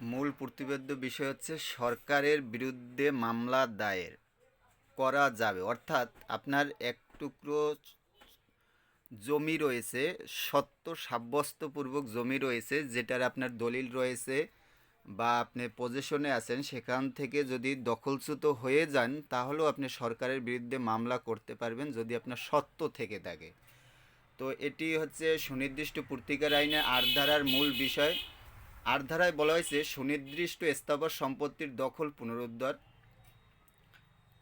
মূল প্রতিবেদ্য বিষয় হচ্ছে সরকারের বিরুদ্ধে মামলা দায়ের করা যাবে। অর্থাৎ আপনার এক টুকরো জমি রয়েছে, সত্য সাব্যস্তপূর্বক জমি রয়েছে, যেটার আপনার দলিল রয়েছে বা আপনি পজিশনে আছেন, সেখান থেকে যদি দখলচ্যুত হয়ে যান, তাহলেও আপনি সরকারের বিরুদ্ধে মামলা করতে পারবেন যদি আপনার সত্য থেকে থাকে। তো এটি হচ্ছে সুনির্দিষ্ট পূর্তিকার আইনে আট ধারার মূল বিষয়। আট ধারায় বলা হয়েছে সুনির্দিষ্ট স্থাবর সম্পত্তির দখল পুনরুদ্ধার।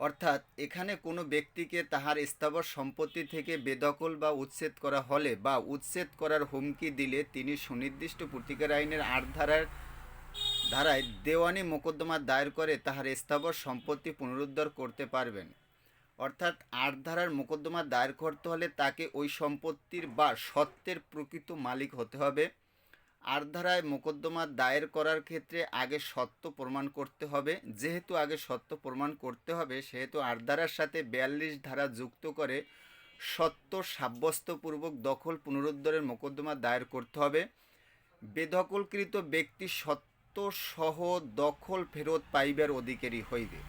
অর্থাৎ এখানে কোনো ব্যক্তিকে তাহার স্থাবর সম্পত্তি থেকে বেদখল বা উচ্ছেদ করা হলে বা উচ্ছেদ করার হুমকি দিলে তিনি সুনির্দিষ্ট প্রতিকার আইনের আট ধারার ধারায় দেওয়ানি মোকদ্দমা দায়ের করে তাহার স্থাবর সম্পত্তি পুনরুদ্ধার করতে পারবেন। অর্থাৎ আট ধারার মোকদ্দমা দায়ের করতে হলে তাকে ওই সম্পত্তির বা সত্ত্বের প্রকৃত মালিক হতে হবে। আট ধারায় মোকদ্দমা দায়ের করার ক্ষেত্রে আগে সত্য প্রমাণ করতে হবে। যেহেতু আগে সত্য প্রমাণ করতে হবে, সেহেতু আট ধারার সাথে বিয়াল্লিশ ধারা যুক্ত করে সত্য সাব্যস্তপূর্বক দখল পুনরুদ্ধারের মোকদ্দমা দায়ের করতে হবে। বেদখলকৃত ব্যক্তি সত্য সহ দখল ফেরত পাইবার অধিকারী হইবে।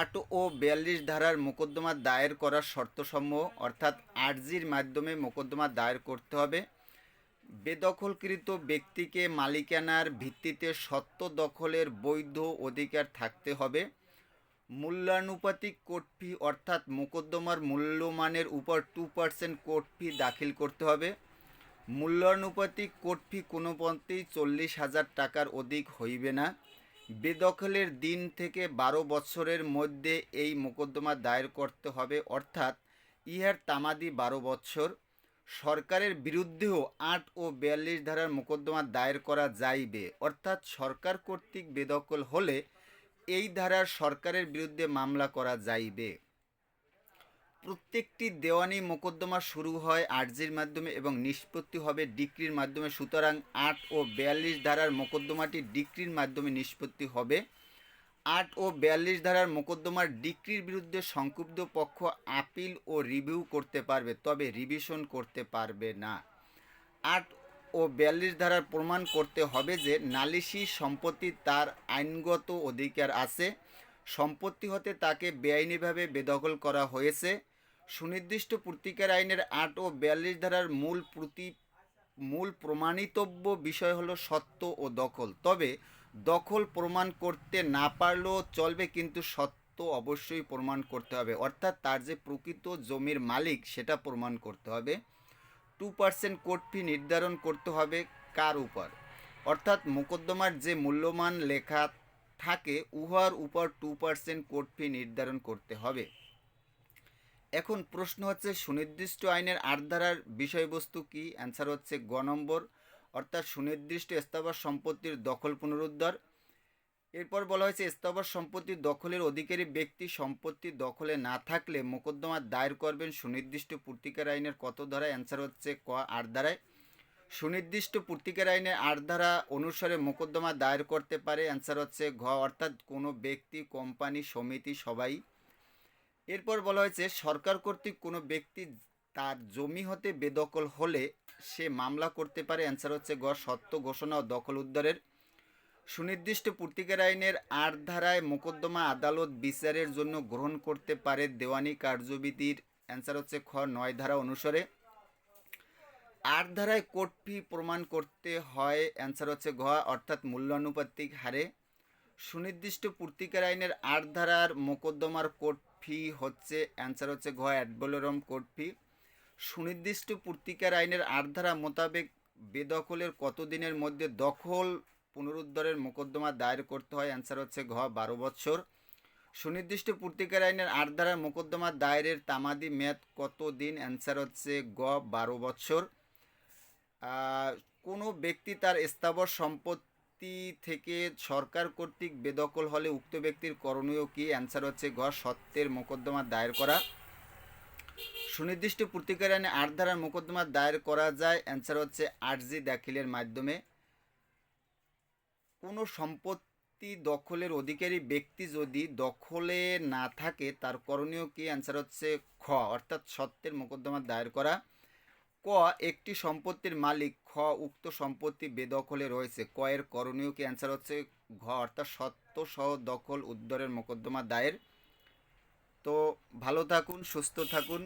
আট ও বিয়াল্লিশ ধারার মোকদ্দমা দায়ের করার শর্তসমূহ, অর্থাৎ আর্জির মাধ্যমে মোকদ্দমা দায়ের করতে হবে। বেদখলকৃত ব্যক্তিকে মালিকানার ভিত্তিতে সত্য দখলের বৈধ অধিকার থাকতে হবে। মূল্যানুপাতিক কোর্ট ফি অর্থাৎ মোকদ্দমার মূল্যমানের উপর টু পার্সেন্ট কোর্ট ফি দাখিল করতে হবে। মূল্যানুপাতিক কোর্ট ফি কোনো পন্থেই চল্লিশ হাজার টাকার অধিক হইবে না। বেদখলের দিন থেকে বারো বছরের মধ্যে এই মোকদ্দমা দায়ের করতে হবে। অর্থাৎ ইহার তামাদি বারো বছর। সরকারের বিরুদ্ধেও আট ও বিয়াল্লিশ ধারার মোকদ্দমা দায়ের করা যাইবে। অর্থাৎ সরকার কর্তৃক বেদখল হলে এই ধারার সরকারের বিরুদ্ধে মামলা করা যাইবে। প্রত্যেকটি দেওয়ানি মোকদ্দমা শুরু হয় আর্জির মাধ্যমে এবং নিষ্পত্তি হবে ডিক্রির মাধ্যমে। সুতরাং আট ও বিয়াল্লিশ ধারার মোকদ্দমাটি ডিক্রির মাধ্যমে নিষ্পত্তি হবে। আট ও বিয়াল্লিশ ধারার মোকদ্দমার ডিক্রির বিরুদ্ধে সংক্ষুব্ধ পক্ষ আপিল ও রিভিউ করতে পারবে, তবে রিভিশন করতে পারবে না। আট ও বিয়াল্লিশ ধারার প্রমাণ করতে হবে যে নালিশি সম্পত্তি তার আইনগত অধিকার আছে, সম্পত্তি হতে তাকে বেআইনিভাবে বেদখল করা হয়েছে। সুনির্দিষ্ট পূর্তিকার আইনের আট ও বিয়াল্লিশ ধারার মূল প্রতি, মূল প্রমাণিতব্য বিষয় হলো সত্য ও দখল। তবে দখল প্রমাণ করতে না পারলেও চলবে, কিন্তু সত্য অবশ্যই প্রমাণ করতে হবে। অর্থাৎ তার যে প্রকৃত জমির মালিক, সেটা প্রমাণ করতে হবে। টু পার্সেন্ট কোর্ট ফি নির্ধারণ করতে হবে কার উপর? অর্থাৎ মোকদ্দমার যে মূল্যমান লেখা থাকে, উহার উপর টু পার্সেন্ট কোর্ট ফি নির্ধারণ করতে হবে। এখন প্রশ্ন হচ্ছে, সুনির্দিষ্ট আইনের আট ধারার বিষয়বস্তু কি? অ্যান্সার হচ্ছে গ নম্বর। অর্থাৎ সুনির্দিষ্ট স্থাবর সম্পত্তির দখল পুনরুদ্ধার। এরপর বলা হয়েছে, স্থাবর সম্পত্তির দখলের অধিকারী ব্যক্তি সম্পত্তি দখলে না থাকলে মোকদ্দমা দায়ের করবেন সুনির্দিষ্ট পূর্তিকার আইনের কত ধারায়? অ্যান্সার হচ্ছে ক, আট ধারায়। সুনির্দিষ্ট পূর্তিকার আইনের আট ধারা অনুসারে মোকদ্দমা দায়ের করতে পারে। অ্যান্সার হচ্ছে ঘ, অর্থাৎ কোনো ব্যক্তি, কোম্পানি, সমিতি, সবাই। এরপর বলা হয়েছে, সরকার কর্তৃক কোনো ব্যক্তি তার জমি হতে বেদখল হলে সে মামলা করতে পারে। অ্যান্সার হচ্ছে গ সত্য ঘোষণা ও দখল উদ্ধারের সুনির্দিষ্ট পূর্তিকার আইনের আট ধারায় মোকদ্দমা আদালত বিচারের জন্য গ্রহণ করতে পারে দেওয়ানি কার্যবিধির। অ্যান্সার হচ্ছে, খ, নয় ধারা অনুসারে আট ধারায় কোর্ট ফি প্রমাণ করতে হয়। অ্যান্সার হচ্ছে, ঘ, অর্থাৎ মূল্যানুপাতিক হারে সুনির্দিষ্ট পূর্তিকার আইনের আট ধারার মোকদ্দমার কোর্ট ফি হচ্ছে। অ্যান্সার হচ্ছে, ঘ অ্যাডবোলোরম কোর্ট ফি। সুনির্দিষ্ট পূর্তিকার আইনের আট ধারা মোতাবেক বেদখলের কতদিনের মধ্যে দখল পুনরুদ্ধারের মোকদ্দমা দায়ের করতে হয়? অ্যান্সার হচ্ছে ঘ, বারো বছর। সুনির্দিষ্ট পূর্তিকার আইনের আট ধারার মোকদ্দমা দায়েরের তামাদি মেয়াদ কত দিন অ্যান্সার হচ্ছে গ বারো বছর। কোনো ব্যক্তি তার স্থাবর সম্পত্তি থেকে সরকার কর্তৃক বেদখল হলে উক্ত ব্যক্তির করণীয় কি? অ্যান্সার হচ্ছে ঘ, সত্যের মোকদ্দমা দায়ের করা। সুনির্দিষ্ট প্রতিকার আইনে আট ধারার মোকদ্দমা দায়ের করা যায়। অ্যান্সার হচ্ছে আর্জি দাখিলের মাধ্যমে। কোনো সম্পত্তি দখলের অধিকারী ব্যক্তি যদি দখলে না থাকে, তার করণীয় কি? অ্যান্সার হচ্ছে খ, অর্থাৎ সত্যের মোকদ্দমা দায়ের করা। ক, একটি সম্পত্তির মালিক, খ, উক্ত সম্পত্তি বেদখলে রয়েছে। ক এর করণীয় কি? অ্যান্সার হচ্ছে ঘ, অর্থাৎ সত্য সহ দখল উদ্ধারের মোকদ্দমা দায়ের। তো ভালো থাকুন, সুস্থ থাকুন।